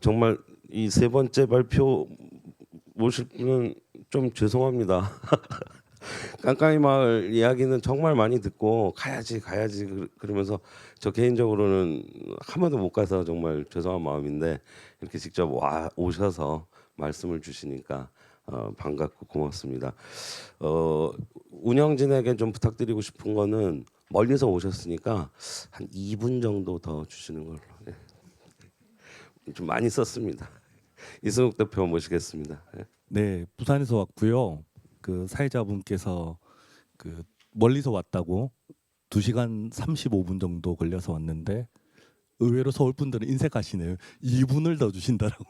정말 이 세 번째 발표 모실 분은 좀 죄송합니다. 깜깜이 마을 이야기는 정말 많이 듣고 가야지 가야지 그- 그러면서 저 개인적으로는 한 번도 못 가서 정말 죄송한 마음인데 이렇게 직접 와 오셔서 말씀을 주시니까 어, 반갑고 고맙습니다. 어, 운영진에게 좀 부탁드리고 싶은 거는 멀리서 오셨으니까 한 2분 정도 더 주시는 걸로. 예. 좀 많이 썼습니다. 이승욱 대표 모시겠습니다. 예. 네, 부산에서 왔고요. 그 사회자분께서 그 멀리서 왔다고 2시간 35분 정도 걸려서 왔는데 의외로 서울 분들은 인색하시네요. 2분을 더 주신다라고.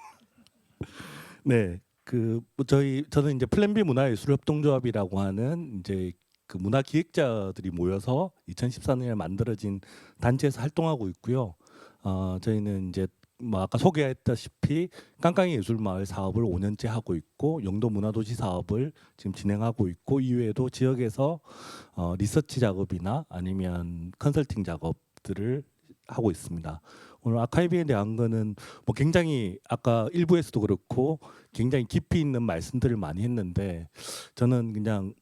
네. 그뭐 저희 저는 이제 플랜 B 문화예술 협동조합이라고 하는 이제 그 문화 기획자들이 모여서 2014년에 만들어진 단체에서 활동하고 있고요. 어, 저희는 이제 뭐 아까 소개했다시피 깡깡이 예술마을 사업을 5년째 하고 있고 영도 문화도시 사업을 지금 진행하고 있고 이외에도 지역에서 어, 리서치 작업이나 아니면 컨설팅 작업들을 하고 있습니다. 오늘 아카이브에 대한 거는 뭐 굉장히 아까 일부에서도 그렇고 굉장히 깊이 있는 말씀들을 많이 했는데 저는 그냥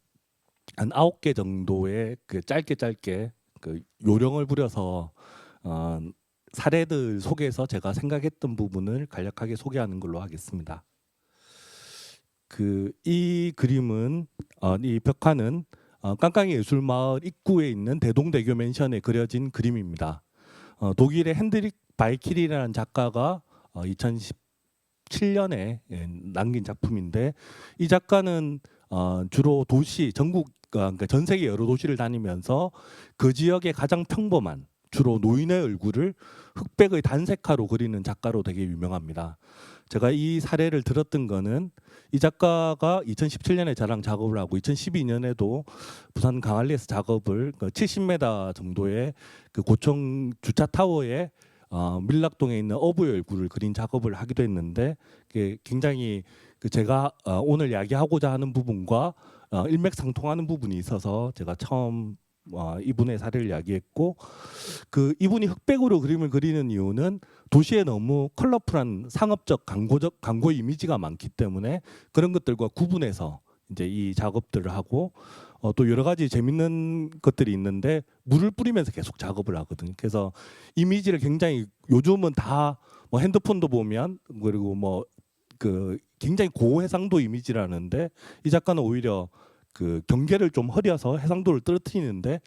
한 아홉 개 정도의 그 짧게 짧게 그 요령을 부려서 어, 사례들 속에서 제가 생각했던 부분을 간략하게 소개하는 걸로 하겠습니다. 그 이 그림은 어, 이 벽화는 어, 깡깡이 예술마을 입구에 있는 대동대교 맨션에 그려진 그림입니다. 어, 독일의 핸드릭 바이킬이라는 작가가 어, 2017년에 예, 남긴 작품인데 이 작가는 어, 주로 도시 전국 그러니까 전 세계 여러 도시를 다니면서 그 지역의 가장 평범한 주로 노인의 얼굴을 흑백의 단색화로 그리는 작가로 되게 유명합니다. 제가 이 사례를 들었던 거는 이 작가가 2017년에 저랑 작업을 하고 2012년에도 부산 강안리에서 작업을 그 70m 정도의 그 고청 주차 타워에 어, 밀락동에 있는 어부의 얼굴을 그린 작업을 하기도 했는데 굉장히 그 제가 어, 오늘 이야기하고자 하는 부분과 어, 일맥상통하는 부분이 있어서 제가 처음 어, 이분의 사례를 이야기했고 그 이분이 흑백으로 그림을 그리는 이유는 도시에 너무 컬러풀한 상업적 광고적 광고 이미지가 많기 때문에 그런 것들과 구분해서 이제 이 작업들을 하고 어, 또 여러 가지 재밌는 것들이 있는데 물을 뿌리면서 계속 작업을 하거든요. 그래서 이미지를 굉장히 요즘은 다 뭐 핸드폰도 보면 그리고 뭐 그 굉장히 고해상도 이미지라는데 이 작가는 오히려 그 경계를 좀 흐려서 해상도를 떨어뜨리는데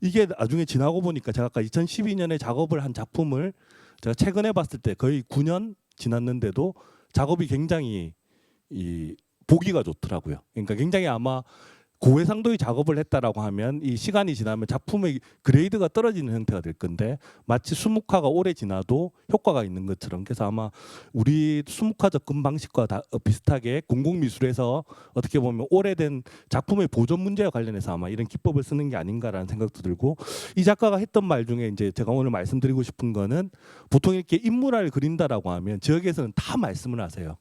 이게 나중에 지나고 보니까 제가 아까 2012년에 작업을 한 작품을 제가 최근에 봤을 때 거의 9년 지났는데도 작업이 굉장히 이 보기가 좋더라고요. 그러니까 굉장히 아마 고해상도의 작업을 했다라고 하면 이 시간이 지나면 작품의 그레이드가 떨어지는 형태가 될 건데 마치 수묵화가 오래 지나도 효과가 있는 것처럼 그래서 아마 우리 수묵화 접근 방식과 다 어, 비슷하게 공공미술에서 어떻게 보면 오래된 작품의 보존 문제와 관련해서 아마 이런 기법을 쓰는 게 아닌가라는 생각도 들고 이 작가가 했던 말 중에 이제 제가 오늘 말씀드리고 싶은 거는 보통 이렇게 인물화를 그린다라고 하면 지역에서는 다 말씀을 하세요.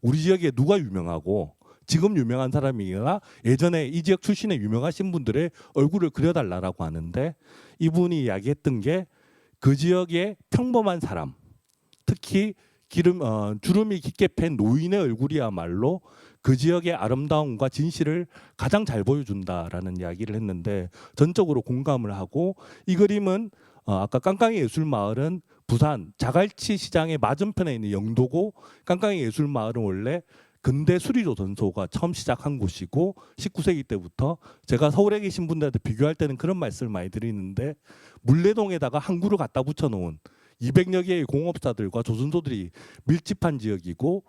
우리 지역에 누가 유명하고 지금 유명한 사람이나 예전에 이 지역 출신의 유명하신 분들의 얼굴을 그려달라라고 하는데 이분이 이야기했던 게 그 지역의 평범한 사람, 특히 기름 어, 주름이 깊게 팬 노인의 얼굴이야말로 그 지역의 아름다움과 진실을 가장 잘 보여준다라는 이야기를 했는데 전적으로 공감을 하고 이 그림은 어, 아까 깡깡이 예술 마을은 부산 자갈치 시장의 맞은편에 있는 영도고 깡깡이 예술 마을은 원래 근대 수리조 전소가 처음 시작한 곳이고 19세기 때부터 제가 서울에 계신 분들한테 비교할 때는 그런 말씀을 많이 드리는데 물레동에다가 항구를 갖다 붙여 놓은 200여 개의 공업사들과 조선소들이 밀집한 지역이고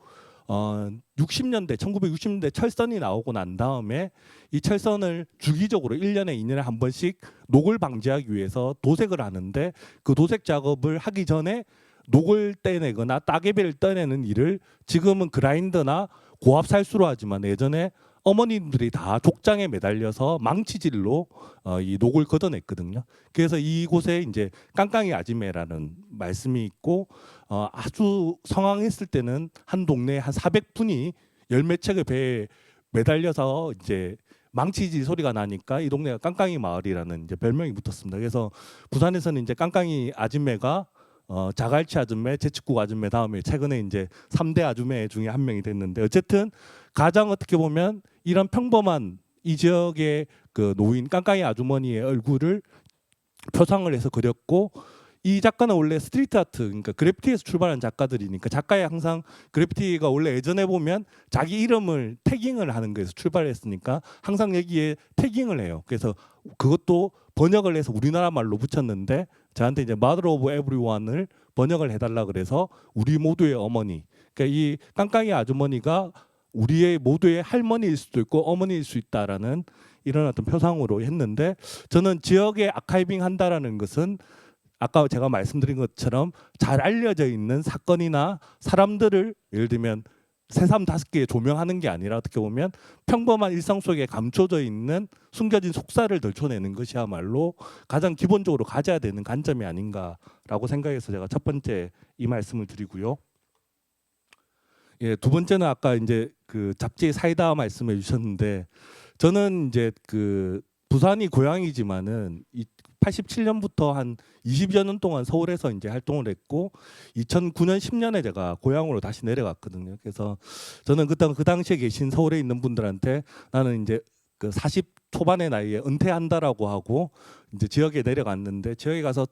어 60년대 1960년대 철선이 나오고 난 다음에 이 철선을 주기적으로 1년에 2년에 한 번씩 녹을 방지하기 위해서 도색을 하는데 그 도색 작업을 하기 전에 녹을 떼내거나 따개비를 떼내는 일을 지금은 그라인더나 고압 살수로 하지만 예전에 어머님들이 다 족장에 매달려서 망치질로 어, 이 녹을 걷어냈거든요. 그래서 이곳에 이제 깡깡이 아지매라는 말씀이 있고 어, 아주 성황했을 때는 한 동네에 한 400분이 열매 척의 배에 매달려서 이제 망치질 소리가 나니까 이 동네가 깡깡이 마을이라는 이제 별명이 붙었습니다. 그래서 부산에서는 이제 깡깡이 아지매가 어, 자갈치 아줌매, 제치국 아줌매 다음에 최근에 이제 3대 아줌매 중에 한 명이 됐는데 어쨌든 가장 어떻게 보면 이런 평범한 이 지역의 그 노인 깡깡이 아주머니의 얼굴을 표상을 해서 그렸고 이 작가는 원래 스트리트 아트 그러니까 그래피티에서 출발한 작가들이니까 작가의 항상 그래피티가 원래 예전에 보면 자기 이름을 태깅을 하는 거에서 출발했으니까 항상 여기에 태깅을 해요. 그래서 그것도 번역을 해서 우리나라 말로 붙였는데 저한테 이제 Mother of Everyone을 번역을 해달라 그래서 우리 모두의 어머니. 그러니까 이 깡깡이 아주머니가 우리의 모두의 할머니일 수도 있고 어머니일 수 있다라는 이런 어떤 표상으로 했는데 저는 지역에 아카이빙 한다라는 것은 아까 제가 말씀드린 것처럼 잘 알려져 있는 사건이나 사람들을 예를 들면 새삼 다섯 개에 조명하는 게 아니라 어떻게 보면 평범한 일상 속에 감춰져 있는 숨겨진 속사를 덜쳐내는 것이야말로 가장 기본적으로 가져야 되는 관점이 아닌가라고 생각해서 제가 첫 번째 이 말씀을 드리고요. 예, 두 번째는 아까 이제 그 잡지 사이다 말씀해 주셨는데 저는 이제 그 부산이 고향이지만은 이 87년부터 한 20여 년 동안 서울에서 이제 활동을 했고 2009년 10년에 제가 고향으로 다시 내려갔거든요. 그래서 저는 그때 그 당시에 계신 서울에 있는 분들한테 나는 이제 그 40 초반의 나이에 은퇴한다라고 하고 이제 지역에 내려갔는데 지역에 가서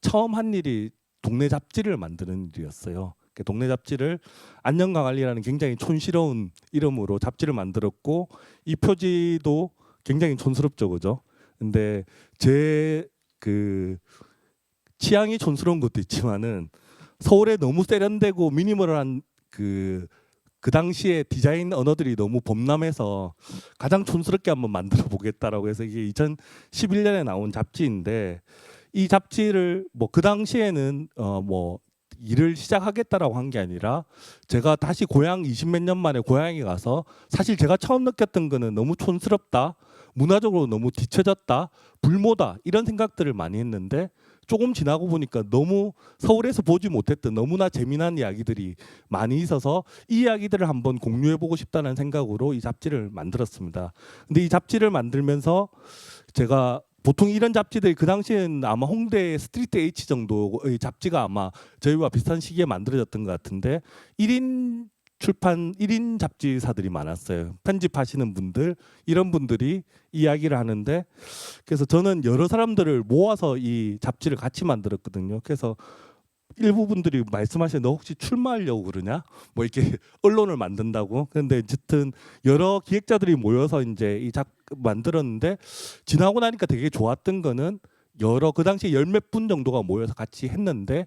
처음 한 일이 동네 잡지를 만드는 일이었어요. 그 동네 잡지를 안녕강알리라는 굉장히 촌스러운 이름으로 잡지를 만들었고 이 표지도 굉장히 촌스럽죠, 그죠? 근데 제 그 취향이 촌스러운 것도 있지만은 서울에 너무 세련되고 미니멀한 그 그 당시에 디자인 언어들이 너무 범람해서 가장 촌스럽게 한번 만들어 보겠다라고 해서 이게 2011년에 나온 잡지인데 이 잡지를 뭐 그 당시에는 어 뭐 일을 시작하겠다라고 한 게 아니라 제가 다시 고향 20 몇 년 만에 고향에 가서 사실 제가 처음 느꼈던 거는 너무 촌스럽다. 문화적으로 너무 뒤처졌다. 불모다. 이런 생각들을 많이 했는데 조금 지나고 보니까 너무 서울에서 보지 못했던 너무나 재미난 이야기들이 많이 있어서 이 이야기들을 한번 공유해 보고 싶다는 생각으로 이 잡지를 만들었습니다. 근데 이 잡지를 만들면서 제가 보통 이런 잡지들이 그 당시에는 아마 홍대 스트리트 H 정도의 잡지가 아마 저희와 비슷한 시기에 만들어졌던 것 같은데 1인 출판 1인 잡지사들이 많았어요. 편집하시는 분들 이런 분들이 이야기를 하는데 그래서 저는 여러 사람들을 모아서 이 잡지를 같이 만들었거든요. 그래서 일부 분들이 말씀하시는 너 혹시 출마하려고 그러냐? 뭐 이렇게 언론을 만든다고. 근데 어쨌든 여러 기획자들이 모여서 이제 이 작 만들었는데 지나고 나니까 되게 좋았던 거는 여러 그 당시에 열 몇 분 정도가 모여서 같이 했는데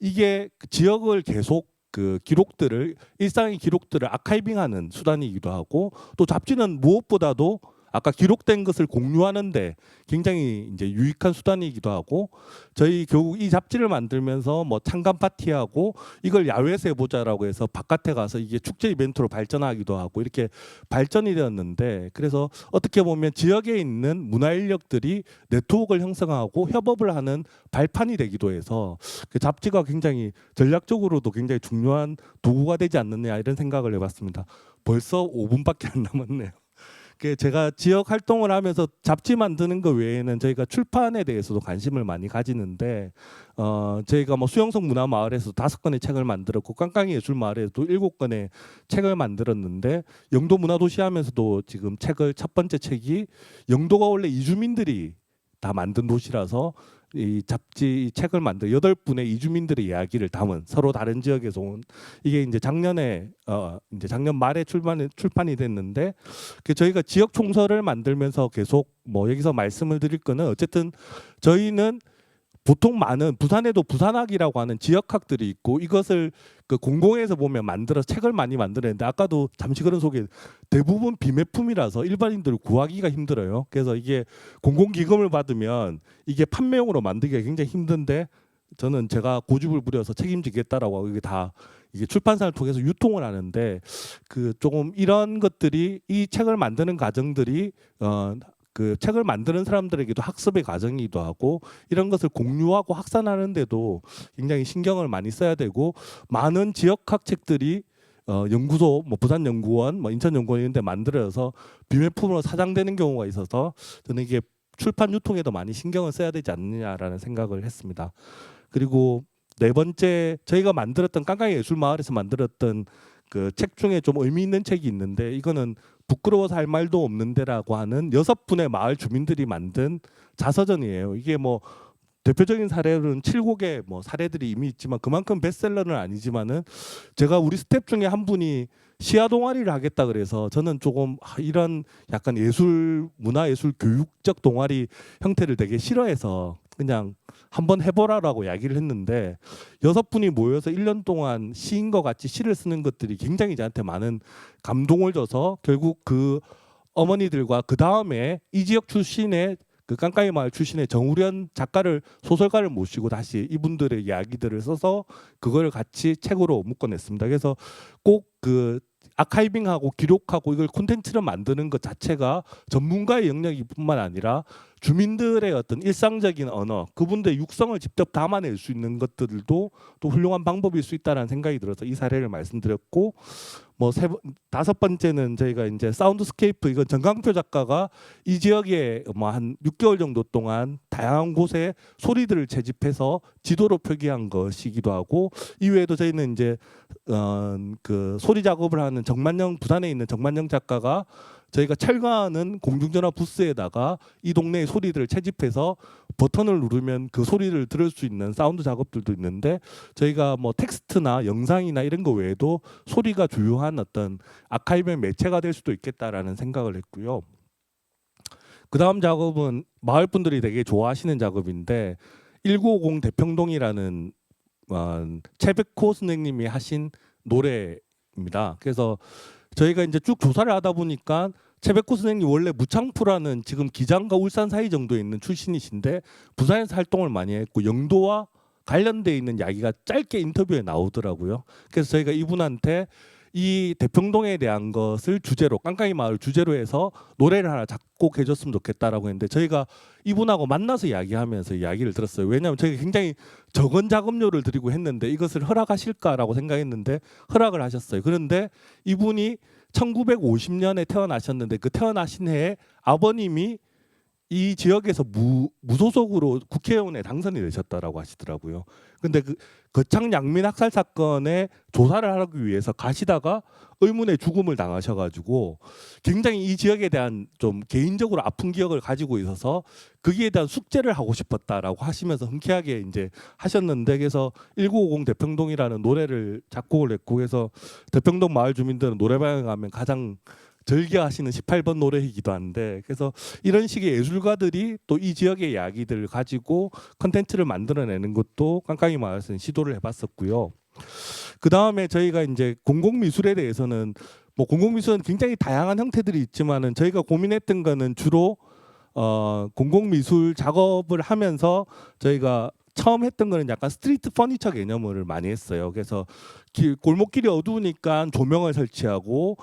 이게 그 지역을 계속 그 기록들을 일상의 기록들을 아카이빙하는 수단이기도 하고 또 잡지는 무엇보다도 아까 기록된 것을 공유하는데 굉장히 이제 유익한 수단이기도 하고 저희 결국 이 잡지를 만들면서 뭐 창간 파티하고 이걸 야외에서 해보자라고 해서 바깥에 가서 이게 축제 이벤트로 발전하기도 하고 이렇게 발전이 되었는데 그래서 어떻게 보면 지역에 있는 문화 인력들이 네트워크를 형성하고 협업을 하는 발판이 되기도 해서 그 잡지가 굉장히 전략적으로도 굉장히 중요한 도구가 되지 않느냐 이런 생각을 해봤습니다. 벌써 5분밖에 안 남았네요. 그 제가 지역 활동을 하면서 잡지 만드는 것 외에는 저희가 출판에 대해서도 관심을 많이 가지는데 어 저희가 뭐 수영성 문화 마을에서 다섯 건의 책을 만들었고 깡깡이 예술 마을에서도 일곱 건의 책을 만들었는데 영도 문화 도시 하면서도 지금 책을 첫 번째 책이 영도가 원래 이주민들이 다 만든 도시라서 이 잡지 이 책을 만들 여덟 분의 이주민들의 이야기를 담은 서로 다른 지역에서 온 이게 이제 작년에 어 이제 작년 말에 출판 출판이 됐는데 그 저희가 지역 총서를 만들면서 계속 뭐 여기서 말씀을 드릴 거는 어쨌든 저희는 보통 많은 부산에도 부산학이라고 하는 지역학들이 있고 이것을 그 공공에서 보면 만들어 책을 많이 만들었는데 아까도 잠시 그런 소개 대부분 비매품이라서 일반인들 구하기가 힘들어요. 그래서 이게 공공기금을 받으면 이게 판매용으로 만들기가 굉장히 힘든데 저는 제가 고집을 부려서 책임지겠다라고 하고 이게 다 이게 출판사를 통해서 유통을 하는데 그 조금 이런 것들이 이 책을 만드는 과정들이 어 그 책을 만드는 사람들에게도 학습의 과정이기도 하고 이런 것을 공유하고 확산하는데도 굉장히 신경을 많이 써야 되고 많은 지역학 책들이 어 연구소 뭐 부산 연구원 뭐 인천 연구원 이런 데 만들어서 비매품으로 사장되는 경우가 있어서 저는 이게 출판 유통에도 많이 신경을 써야 되지 않느냐라는 생각을 했습니다. 그리고 네 번째 저희가 만들었던 깡깡이 예술 마을에서 만들었던 그 책 중에 좀 의미 있는 책이 있는데 이거는 부끄러워서 할 말도 없는데라고 하는 여섯 분의 마을 주민들이 만든 자서전이에요. 이게 뭐 대표적인 사례로는 칠곡의 뭐 사례들이 이미 있지만 그만큼 베스트셀러는 아니지만은 제가 우리 스텝 중에 한 분이 시야 동아리를 하겠다 그래서 저는 조금 아, 이런 약간 예술 문화 예술 교육적 동아리 형태를 되게 싫어해서 그냥 한번 해보라라고 이야기를 했는데 여섯 분이 모여서 1년 동안 시인과 같이 시를 쓰는 것들이 굉장히 저한테 많은 감동을 줘서 결국 그 어머니들과 그 다음에 이 지역 출신의 그 깡깡이 마을 출신의 정우련 작가를 소설가를 모시고 다시 이분들의 이야기들을 써서 그걸 같이 책으로 묶어냈습니다. 그래서 꼭그 아카이빙하고 기록하고 이걸 콘텐츠를 만드는 것 자체가 전문가의 영역이뿐만 아니라 주민들의 어떤 일상적인 언어, 그분들의 육성을 직접 담아낼 수 있는 것들도 또 훌륭한 방법일 수 있다라는 생각이 들어서 이 사례를 말씀드렸고 뭐세 번, 다섯 번째는 저희가 이제 사운드스케이프 이건 정강표 작가가 이 지역에 뭐 한 6개월 정도 동안 다양한 곳에 소리들을 채집해서 지도로 표기한 것이기도 하고 이외에도 저희는 이제 어, 그 소리 작업을 하는 정만영 부산에 있는 정만영 작가가 저희가 철거하는 공중전화 부스에다가 이 동네의 소리들을 채집해서 버튼을 누르면 그 소리를 들을 수 있는 사운드 작업들도 있는데 저희가 뭐 텍스트나 영상이나 이런 거 외에도 소리가 주요한 어떤 아카이브의 매체가 될 수도 있겠다라는 생각을 했고요. 그 다음 작업은 마을 분들이 되게 좋아하시는 작업인데 1950 대평동이라는 어, 채백호 선생님이 하신 노래입니다. 그래서 저희가 이제 쭉 조사를 하다 보니까 채백호 선생님 원래 무창포라는 지금 기장과 울산 사이 정도에 있는 출신이신데 부산에서 활동을 많이 했고 영도와 관련돼 있는 이야기가 짧게 인터뷰에 나오더라고요. 그래서 저희가 이분한테 이 대평동에 대한 것을 주제로 깡깡이 마을 주제로 해서 노래를 하나 작곡해 줬으면 좋겠다라고 했는데 저희가 이분하고 만나서 이야기하면서 이야기를 들었어요. 왜냐하면 저희가 굉장히 적은 작업료를 드리고 했는데 이것을 허락하실까라고 생각했는데 허락을 하셨어요. 그런데 이분이 1950년에 태어나셨는데 그 태어나신 해에 아버님이 이 지역에서 무, 무소속으로 국회의원에 당선이 되셨다라고 하시더라고요. 근데 그 거창 양민 학살 사건에 조사를 하기 위해서 가시다가 의문의 죽음을 당하셔가지고 굉장히 이 지역에 대한 좀 개인적으로 아픈 기억을 가지고 있어서 거기에 대한 숙제를 하고 싶었다라고 하시면서 흔쾌하게 이제 하셨는데 그래서 1950 대평동이라는 노래를 작곡을 했고 그래서 대평동 마을 주민들은 노래방에 가면 가장 즐겨하시는 18번 노래이기도 한데 그래서 이런 식의 예술가들이 또 이 지역의 이야기들을 가지고 컨텐츠를 만들어내는 것도 깡깡이 마을에서는 시도를 해봤었고요. 그 다음에 저희가 이제 공공미술에 대해서는 뭐 공공미술은 굉장히 다양한 형태들이 있지만은 저희가 고민했던 거는 주로 어 공공미술 작업을 하면서 저희가 처음 했던 거는 약간 스트리트 퍼니처 개념을 많이 했어요. 그래서 길, 골목길이 어두우니까 조명을 설치하고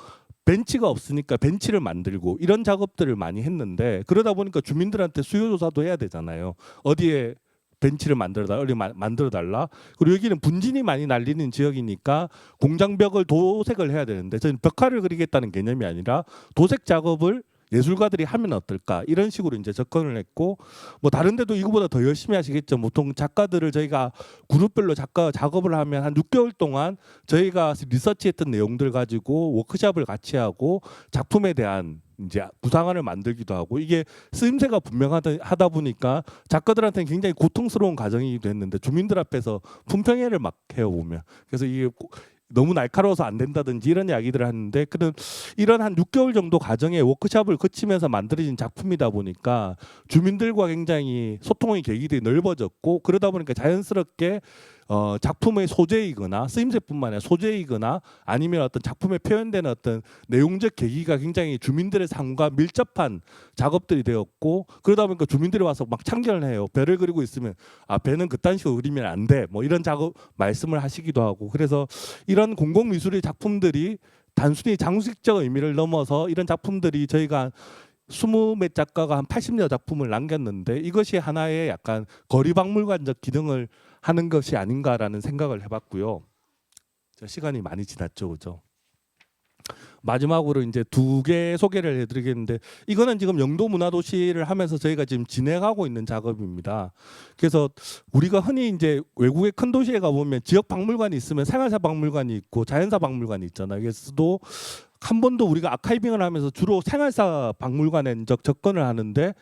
벤치가 없으니까 벤치를 만들고 이런 작업들을 많이 했는데 그러다 보니까 주민들한테 수요 조사도 해야 되잖아요. 어디에 벤치를 만들어 달라, 어디 마- 만들어 달라. 그리고 여기는 분진이 많이 날리는 지역이니까 공장벽을 도색을 해야 되는데 저는 벽화를 그리겠다는 개념이 아니라 도색 작업을 예술가들이 하면 어떨까? 이런 식으로 이제 접근을 했고 뭐 다른 데도 이거보다 더 열심히 하시겠죠. 보통 작가들을 저희가 그룹별로 작가 작업을 하면 한 6개월 동안 저희가 리서치했던 내용들 가지고 워크숍을 같이 하고 작품에 대한 이제 구상안을 만들기도 하고 이게 쓰임새가 분명하다 하다 보니까 작가들한테는 굉장히 고통스러운 과정이기도 했는데 주민들 앞에서 품평회를 막 해요 보면. 그래서 이게 꼭 너무 날카로워서 안 된다든지 이런 이야기들을 하는데 그런 이런 한 6개월 정도 과정의 워크숍을 거치면서 만들어진 작품이다 보니까 주민들과 굉장히 소통의 계기들이 넓어졌고 그러다 보니까 자연스럽게 어, 작품의 소재이거나 쓰임새뿐만 아니라 소재이거나 아니면 어떤 작품에 표현되는 어떤 내용적 계기가 굉장히 주민들의 삶과 밀접한 작업들이 되었고 그러다 보니까 주민들이 와서 막 참견을 해요. 배를 그리고 있으면 아 배는 그딴 식으로 그리면 안 돼. 뭐 이런 작업 말씀을 하시기도 하고 그래서 이런 공공 미술의 작품들이 단순히 장수식적 의미를 넘어서 이런 작품들이 저희가 스무 몇 작가가 한 80여 작품을 남겼는데 이것이 하나의 약간 거리 박물관적 기능을 하는 것이 아닌가라는 생각을 해봤고요. 자, 시간이 많이 지났죠, 그죠? 마지막으로 이제 두 개 소개를 해드리겠는데 이거는 지금 영도 문화도시를 하면서 저희가 지금 진행하고 있는 작업입니다. 그래서 우리가 흔히 이제 외국의 큰 도시에 가보면 지역 박물관이 있으면 생활사 박물관이 있고 자연사 박물관이 있잖아요. 그래서도 한 번도 우리가 아카이빙을 하면서 주로 생활사 박물관에 이제 접근을 하는데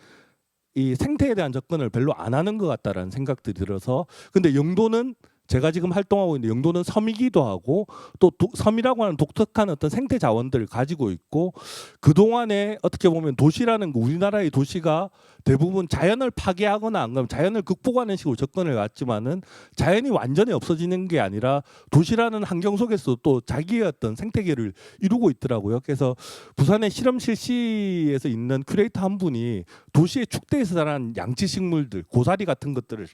이 생태에 대한 접근을 별로 안 하는 것 같다라는 생각들이 들어서 근데 영도는 제가 지금 활동하고 있는 영도는 섬이기도 하고 또 도- 섬이라고 하는 독특한 어떤 생태 자원들을 가지고 있고 그 동안에 어떻게 보면 도시라는 거, 우리나라의 도시가 대부분 자연을 파괴하거나 안 그러면 자연을 극복하는 식으로 접근을 해왔지만은 자연이 완전히 없어지는 게 아니라 도시라는 환경 속에서 또 자기의 어떤 생태계를 이루고 있더라고요. 그래서 부산의 실험 실시에서 있는 큐레이터 한 분이 도시의 축대에서 자란 양치 식물들, 고사리 같은 것들을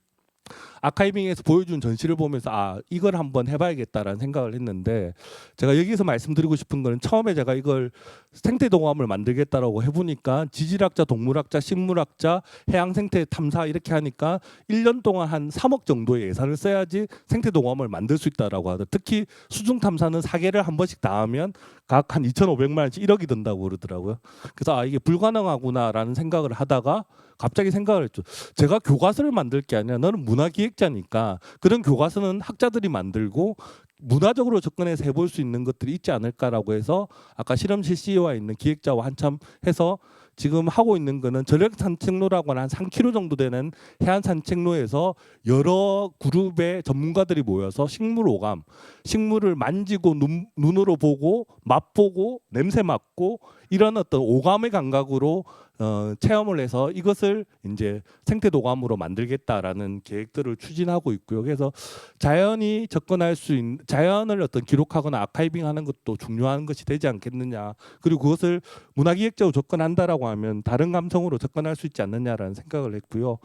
아카이빙에서 보여준 전시를 보면서 아 이걸 한번 해봐야겠다라는 생각을 했는데 제가 여기서 말씀드리고 싶은 거는 처음에 제가 이걸 생태 동화함을 만들겠다라고 해보니까 지질학자, 동물학자, 식물학자, 해양 생태 탐사 이렇게 하니까 1년 동안 한 3억 정도의 예산을 써야지 생태 동화함을 만들 수 있다라고 하더 특히 수중 탐사는 사계를 한 번씩 다 하면 각 한 2,500만 원씩 1억이 든다고 그러더라고요. 그래서 아 이게 불가능하구나라는 생각을 하다가 갑자기 생각을 했죠. 제가 교과서를 만들 게 아니라 너는 문화기획자니까 그런 교과서는 학자들이 만들고 문화적으로 접근해서 해볼 수 있는 것들이 있지 않을까라고 해서 아까 실험실 CEO와 있는 기획자와 한참 해서 지금 하고 있는 거는 전력 산책로라고 하는 한 3km 정도 되는 해안 산책로에서 여러 그룹의 전문가들이 모여서 식물 오감, 식물을 만지고 눈, 눈으로 보고 맛보고 냄새 맡고 이런 어떤 오감의 감각으로 어, 체험을 해서 이것을 이제 생태 도감으로 만들겠다라는 계획들을 추진하고 있고요. 그래서 자연이 접근할 수 있는 자연을 어떤 기록하거나 아카이빙하는 것도 중요한 것이 되지 않겠느냐. 그리고 그것을 문화기획적으로 접근한다라고 하면 다른 감성으로 접근할 수 있지 않느냐라는 생각을 했고요.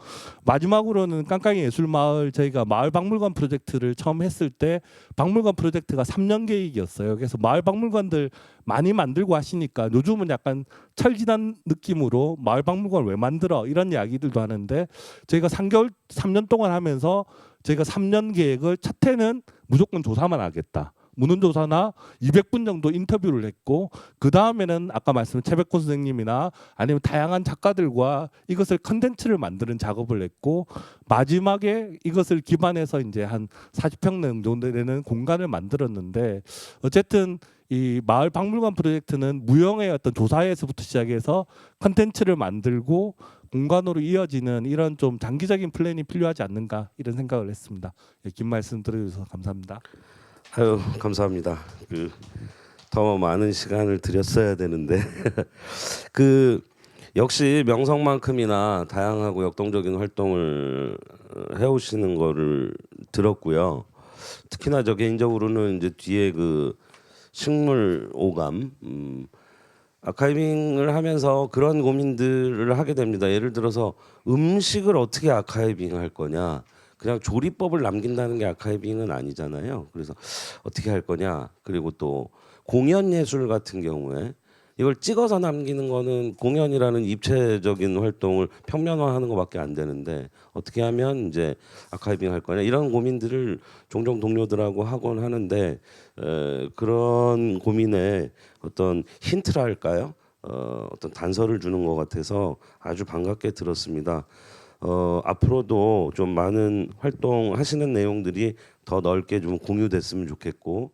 마지막으로는 깡깡이 예술마을 저희가 마을 박물관 프로젝트를 처음 했을 때 박물관 프로젝트가 3년 계획이었어요. 그래서 마을 박물관들 많이 만들고 하시니까 요즘은 약간 철지난 느낌으로 마을 박물관 왜 만들어 이런 이야기들도 하는데 저희가 3개월 3년 동안 하면서 저희가 3년 계획을 첫 해는 무조건 조사만 하겠다. 문헌조사나 200분 정도 인터뷰를 했고 그 다음에는 아까 말씀드린 최백호 선생님이나 아니면 다양한 작가들과 이것을 컨텐츠를 만드는 작업을 했고 마지막에 이것을 기반해서 이제 한 40평 정도 되는 공간을 만들었는데 어쨌든 이 마을 박물관 프로젝트는 무형의 어떤 조사에서부터 시작해서 컨텐츠를 만들고 공간으로 이어지는 이런 좀 장기적인 플랜이 필요하지 않는가 이런 생각을 했습니다. 예, 긴 말씀 들어주셔서 감사합니다. 아유 감사합니다. 그 더 많은 시간을 드렸어야 되는데 그 역시 명성만큼이나 다양하고 역동적인 활동을 어, 해오시는 거를 들었고요. 특히나 저 개인적으로는 이제 뒤에 그 식물 오감 음, 아카이빙을 하면서 그런 고민들을 하게 됩니다. 예를 들어서 음식을 어떻게 아카이빙 할 거냐. 그냥 조리법을 남긴다는 게 아카이빙은 아니잖아요. 그래서 어떻게 할 거냐. 그리고 또 공연 예술 같은 경우에 이걸 찍어서 남기는 거는 공연이라는 입체적인 활동을 평면화하는 것밖에 안 되는데 어떻게 하면 이제 아카이빙 할 거냐 이런 고민들을 종종 동료들하고 하곤 하는데 에, 그런 고민에 어떤 힌트랄까요? 어, 어떤 단서를 주는 것 같아서 아주 반갑게 들었습니다. 어, 앞으로도 좀 많은 활동하시는 내용들이 더 넓게 좀 공유됐으면 좋겠고